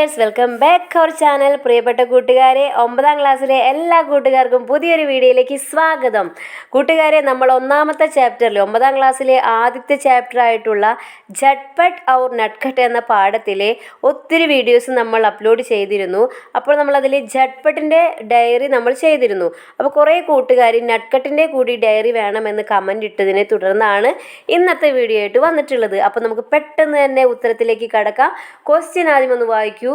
Dears welcome back our channel. പ്രിയപ്പെട്ട കൂട്ടുകാരെ ഒമ്പതാം ക്ലാസ്സിലെ എല്ലാ കൂട്ടുകാർക്കും പുതിയൊരു വീഡിയോയിലേക്ക് സ്വാഗതം. കൂട്ടുകാരെ നമ്മൾ ഒന്നാമത്തെ ചാപ്റ്ററിൽ ഒമ്പതാം ക്ലാസ്സിലെ ആദ്യത്തെ ചാപ്റ്റർ ആയിട്ടുള്ള ജട്ട്പട്ട് ഔർ നട്ട്ഖട്ട് എന്ന പാഠത്തിലെ ഒത്തിരി വീഡിയോസ് നമ്മൾ അപ്ലോഡ് ചെയ്തിരുന്നു. അപ്പോൾ നമ്മൾ അതിൽ ജട്ട്പട്ടിന്റെ ഡയറി നമ്മൾ ചെയ്തിരുന്നു. അപ്പോൾ കുറേ കൂട്ടുകാർ നട്ട്കട്ടിന്റെ കൂടി ഡയറി വേണമെന്ന് കമന്റ് ഇട്ടതിനെ തുടർന്നാണ് ഇന്നത്തെ വീഡിയോ ആയിട്ട് വന്നിട്ടുള്ളത്. അപ്പോൾ നമുക്ക് പെട്ടെന്ന് തന്നെ ഉത്തരത്തിലേക്ക് കടക്കാം. ക്വസ്റ്റ്യൻ ആദ്യം ഒന്ന് വായിക്കൂ.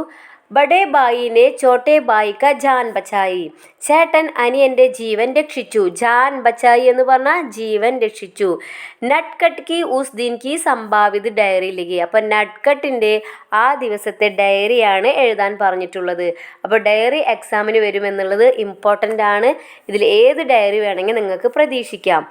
ബഡേ ബായിനെ ചോട്ടെ ബായിക്ക ജാൻ ബച്ചായി. ചേട്ടൻ അനിയന്റെ ജീവൻ രക്ഷിച്ചു. ജാൻ ബച്ചായി എന്ന് പറഞ്ഞാൽ ജീവൻ രക്ഷിച്ചു. നട്ട്കട്ട് കി ഉസ് ദിൻ കി സംഭാവിത് ഡയറി ലിഖി. അപ്പം നട്ട്കട്ടിന്റെ ആ ദിവസത്തെ ഡയറിയാണ് എഴുതാൻ പറഞ്ഞിട്ടുള്ളത്. അപ്പോൾ ഡയറി എക്സാമിന് വരുമെന്നുള്ളത് ഇമ്പോർട്ടന്റ് ആണ്. ഇതിൽ ഏത് ഡയറി വേണമെങ്കിൽ നിങ്ങൾക്ക് പ്രതീക്ഷിക്കാം.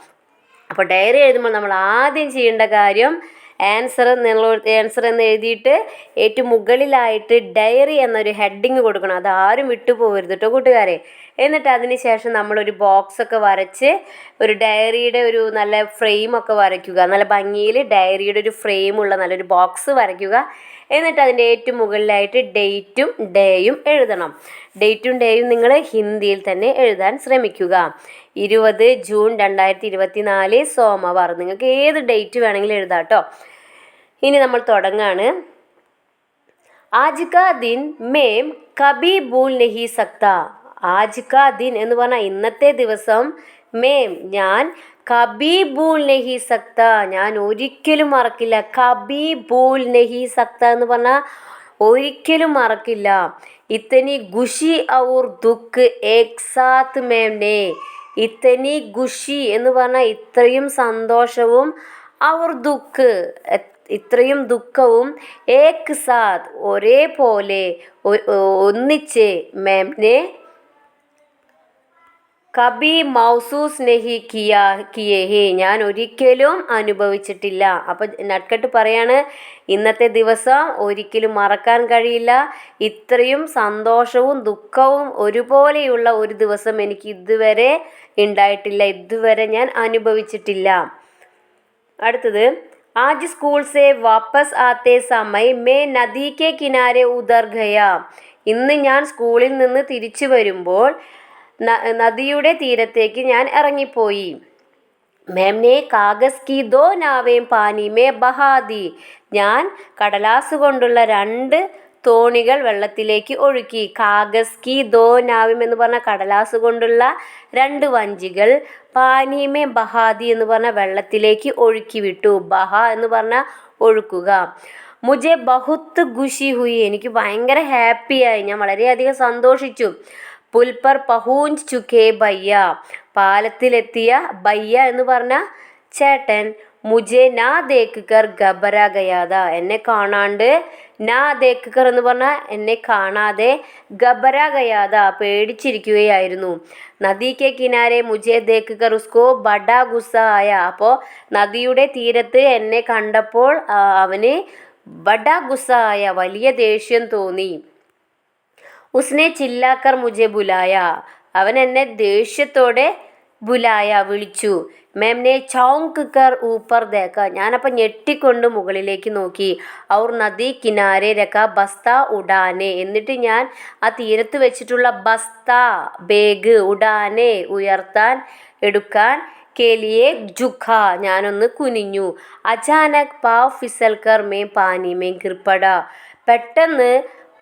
അപ്പോൾ ഡയറി എഴുതുമ്പോൾ നമ്മൾ ആദ്യം ചെയ്യേണ്ട കാര്യം ആൻസർ എന്നുള്ള ആൻസർ എന്ന് എഴുതിയിട്ട് ഏറ്റവും മുകളിലായിട്ട് ഡയറി എന്നൊരു ഹെഡിങ് കൊടുക്കണം. അത് ആരും വിട്ടുപോകരുത് കേട്ടോ കൂട്ടുകാരെ. എന്നിട്ട് അതിന് ശേഷം നമ്മളൊരു ബോക്സ് ഒക്കെ വരച്ച് ഒരു ഡയറിയുടെ ഒരു നല്ല ഫ്രെയിമൊക്കെ വരയ്ക്കുക. നല്ല ഭംഗിയിൽ ഡയറിയുടെ ഒരു ഫ്രെയിമുള്ള നല്ലൊരു ബോക്സ് വരയ്ക്കുക. എന്നിട്ട് അതിന്റെ ഏറ്റവും മുകളിലായിട്ട് ഡേറ്റും ഡേയും എഴുതണം. ഡേറ്റും ഡേയും നിങ്ങൾ ഹിന്ദിയിൽ തന്നെ എഴുതാൻ ശ്രമിക്കുക. ഇരുപത് ജൂൺ രണ്ടായിരത്തി ഇരുപത്തി നാല് സോമവാർ. നിങ്ങൾക്ക് ഏത് ഡേറ്റ് വേണമെങ്കിലും എഴുതാം കേട്ടോ. ഇനി നമ്മൾ തുടങ്ങാണ്. കാ ദിൻ മേം കബി ഭൂൽ നഹി സക്ത. ആജ് കാ ദിൻ എന്ന് പറഞ്ഞാൽ ഇന്നത്തെ ദിവസം. മേം ഞാൻ കബി ഭൂൽ നഹി സക്ത. ഞാൻ ഒരിക്കലും മറക്കില്ല. കബി ഭൂൽ നഹി സക്ത എന്ന് പറഞ്ഞാൽ ഒരിക്കലും മറക്കില്ല. ഇത്തനി ഖുഷി ഔർ ദുഃഖ് ഏക് മേം നേ ഇത്തനി ഖുഷി എന്ന് പറഞ്ഞാൽ ഇത്രയും സന്തോഷവും ഔർ ദുഃഖ് ഇത്രയും ദുഃഖവും ഏക് സാത്ത് ഒരേപോലെ ഒന്നിച്ച് മേംനെ കബി മൗസൂസ് നെഹി കിയ കിയേഹി. ഞാൻ ഒരിക്കലും അനുഭവിച്ചിട്ടില്ല. അപ്പം നട്ട്കട്ട് പറയാണ് ഇന്നത്തെ ദിവസം ഒരിക്കലും മറക്കാൻ കഴിയില്ല. ഇത്രയും സന്തോഷവും ദുഃഖവും ഒരുപോലെയുള്ള ഒരു ദിവസം എനിക്ക് ഇതുവരെ ഉണ്ടായിട്ടില്ല. ഇതുവരെ ഞാൻ അനുഭവിച്ചിട്ടില്ല. അടുത്തത് ആജ് സ്കൂൾ സേ വാപ്പസ് ആത്തെ സമയ് മേ नदी के കിനാരെ उधर गया ഇന്ന് ഞാൻ സ്കൂളിൽ നിന്ന് തിരിച്ചു വരുമ്പോൾ നദിയുടെ തീരത്തേക്ക് ഞാൻ ഇറങ്ങിപ്പോയി. മേംനെ കാഗസ് കി ദോ നാവേം പാനി മേ ബഹാദി. ഞാൻ കടലാസ് കൊണ്ടുള്ള രണ്ട് തോണികൾ വെള്ളത്തിലേക്ക് ഒഴുക്കി. കാഗസ് കി ദോ നാവിം എന്ന് പറഞ്ഞ കടലാസ് കൊണ്ടുള്ള രണ്ട് വഞ്ചികൾ പാനീമേ ബഹാദി എന്ന് പറഞ്ഞ വെള്ളത്തിലേക്ക് ഒഴുക്കി വിട്ടു. ബഹ എന്ന് പറഞ്ഞ ഒഴുക്കുക. മുജെ ബഹുത്ത് ഖുഷി ഹുയി. എനിക്ക് ഭയങ്കര ഹാപ്പിയായി. ഞാൻ വളരെയധികം സന്തോഷിച്ചു. പുൽപ്പർ പഹൂഞ്ച് ചുക്കേ ബയ്യ. പാലത്തിലെത്തിയ ബയ്യ എന്ന് പറഞ്ഞ ചേട്ടൻ മുജെ നാ ദേക്കുകർ ഗബര ഗയാത എന്നെ കാണാണ്ട് നാ ദേക്കുകർ എന്ന് പറഞ്ഞാൽ എന്നെ കാണാതെ ഗബര ഗയാത പേടിച്ചിരിക്കുകയായിരുന്നു. നദിക്ക് കിനാരെ മുജെ ദേക്കുകർ ഉസ്കോ ബഡ ഗുസ ആയ. അപ്പോൾ നദിയുടെ തീരത്ത് എന്നെ കണ്ടപ്പോൾ അവന് ബഡ ഗുസ ആയ. വലിയ ദേഷ്യം തോന്നി. ഉസ്നെ ചില്ലാക്കർ മുജെ ബുലായ. അവൻ എന്നെ ദേഷ്യത്തോടെ ബുലായ വിളിച്ചു. മേംനെ ചൗങ്ക് കർ ഊപ്പർ ദേക്ക. ഞാനപ്പോൾ ഞെട്ടിക്കൊണ്ട് മുകളിലേക്ക് നോക്കി. ഔർ നദി കിനാരെ രക്ക ബസ്ത ഉഡാനെ. എന്നിട്ട് ഞാൻ ആ തീരത്ത് വെച്ചിട്ടുള്ള ബസ്ത ബേഗ് ഉഡാനെ ഉയർത്താൻ എടുക്കാൻ കേലിയെ ജുഖ. ഞാനൊന്ന് കുനിഞ്ഞു. അചാനക് പാവ് ഫിസൽക്കർ മേ പാനി മേ കിർപ്പട പെട്ടെന്ന്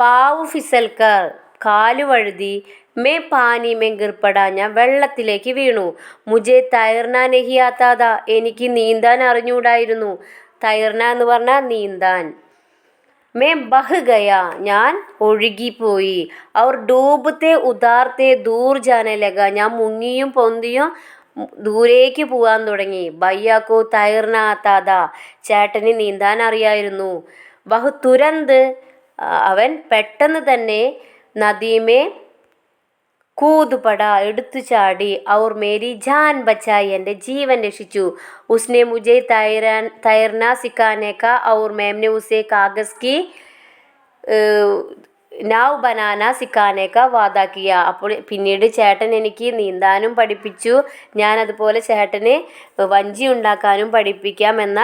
പാവ് ഫിസൽക്കർ കാലുവഴുതി മേ പാനി മേ ഗിർപ്പട ഞാൻ വെള്ളത്തിലേക്ക് വീണു. മുജെ തൈർന നെഹിയാത്താത എനിക്ക് നീന്താൻ അറിഞ്ഞൂടായിരുന്നു. തൈർന എന്ന് പറഞ്ഞാൽ നീന്താൻ. മേ ബഹ് ഗയ ഞാൻ ഒഴുകിപ്പോയി അവർ ഡൂബത്തെ ഉദാർത്തെ ദൂർ ജാനലക ഞാൻ മുങ്ങിയും പൊന്തിയും ദൂരേക്ക് പോകാൻ തുടങ്ങി. ബയ്യാക്കോ തൈർനാത്താത ചേട്ടന് നീന്താൻ അറിയായിരുന്നു. ബഹു തുരന്ത് അവൻ പെട്ടെന്ന് തന്നെ നദീമേ കൂതുപട എടുത്തു ചാടി ഔർ മേരി ജാൻ ബച്ചായി എന്റെ ജീവൻ രക്ഷിച്ചു. ഉസ്നെ മുജെ തൈരാൻ തൈർന സിക്കാനേക്ക ഔർ മേംനെ ഉസേ കാഗസ് കി നാവ് ബനാന സിക്കാനേക്ക വാതാക്കിയ അപ്പോൾ പിന്നീട് ചേട്ടൻ എനിക്ക് നീന്താനും പഠിപ്പിച്ചു. ഞാൻ അതുപോലെ ചേട്ടന് വഞ്ചി ഉണ്ടാക്കാനും പഠിപ്പിക്കാം എന്ന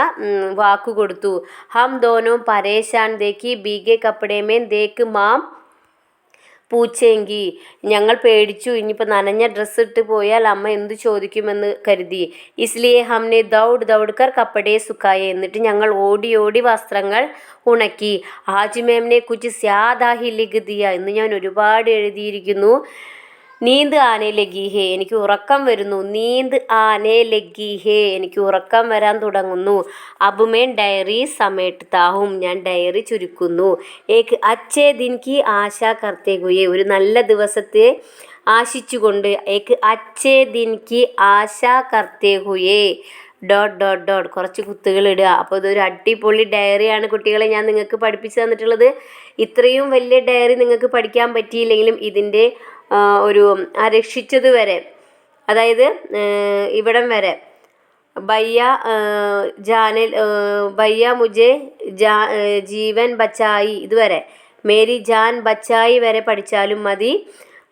വാക്കുകൊടുത്തു വാക്കു കൊടുത്തു. ഹം ദോനോ പരേശാൻ ദേക്കി ബീഗെ കപ്പടേമേൻ ദേക്ക് മാം പൂച്ചെങ്കി ഞങ്ങൾ പേടിച്ചു. ഇനിയിപ്പോൾ നനഞ്ഞ ഡ്രസ്സ് ഇട്ട് പോയാൽ അമ്മ എന്തു ചോദിക്കുമെന്ന് കരുതി. ഇസ്ലിയെ ഹംനെ ദൗഡ് ദൗഡ്കർ കപ്പടെ സുക്കായെ എന്നിട്ട് ഞങ്ങൾ ഓടി ഓടി വസ്ത്രങ്ങൾ ഉണക്കി. ആജി മേമിനെ കുച്ച് സ്യാദാഹി ലിഗതിയ എന്ന് ഞാൻ ഒരുപാട് എഴുതിയിരിക്കുന്നു. നീന്ത് ആനെ ലഗി ഹേ എനിക്ക് ഉറക്കം വരുന്നു. നീന്ത് ആനെ ലഗി ഹേ എനിക്ക് ഉറക്കം വരാൻ തുടങ്ങുന്നു. അബുമേൻ ഡയറി സമേട്ടാഹും ഞാൻ ഡയറി ചുരുക്കുന്നു. ഏക്ക് അച്ഛേ ദിൻകി ആശ കർത്തേകുയെ ഒരു നല്ല ദിവസത്തെ ആശിച്ചുകൊണ്ട് ഏക്ക് അച്ഛേ ദിൻകി ആശ കർത്തേകുയെ ഡോട്ട് ഡോട്ട് ഡോട്ട്. കുറച്ച് കുത്തുകൾ ഇടുക. അപ്പോൾ ഇതൊരു അടിപൊളി ഡയറിയാണ് കുട്ടികളെ. ഞാൻ നിങ്ങൾക്ക് പഠിപ്പിച്ചു തന്നിട്ടുള്ളത്. ഇത്രയും വലിയ ഡയറി നിങ്ങൾക്ക് പഠിക്കാൻ പറ്റിയില്ലെങ്കിലും ഇതിന്റെ ഒരു രക്ഷിച്ചത് വരെ അതായത് ഇവിടം വരെ ബയ്യ ജാനിൽ ബയ്യ മുജെ ജാ ജീവൻ ബച്ചായി ഇതുവരെ മേരി ജാൻ ബച്ചായി വരെ പഠിച്ചാലും മതി.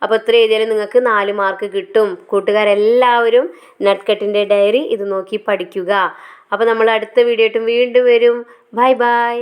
അപ്പോൾ ഇത്ര എഴുതിയാലും നിങ്ങൾക്ക് നാല് മാർക്ക് കിട്ടും. കൂട്ടുകാരെല്ലാവരും നട്ട്കട്ടിന്റെ ഡയറി ഇത് നോക്കി പഠിക്കുക. അപ്പോൾ നമ്മൾ അടുത്ത വീഡിയോ വീണ്ടും വരും. Bye bye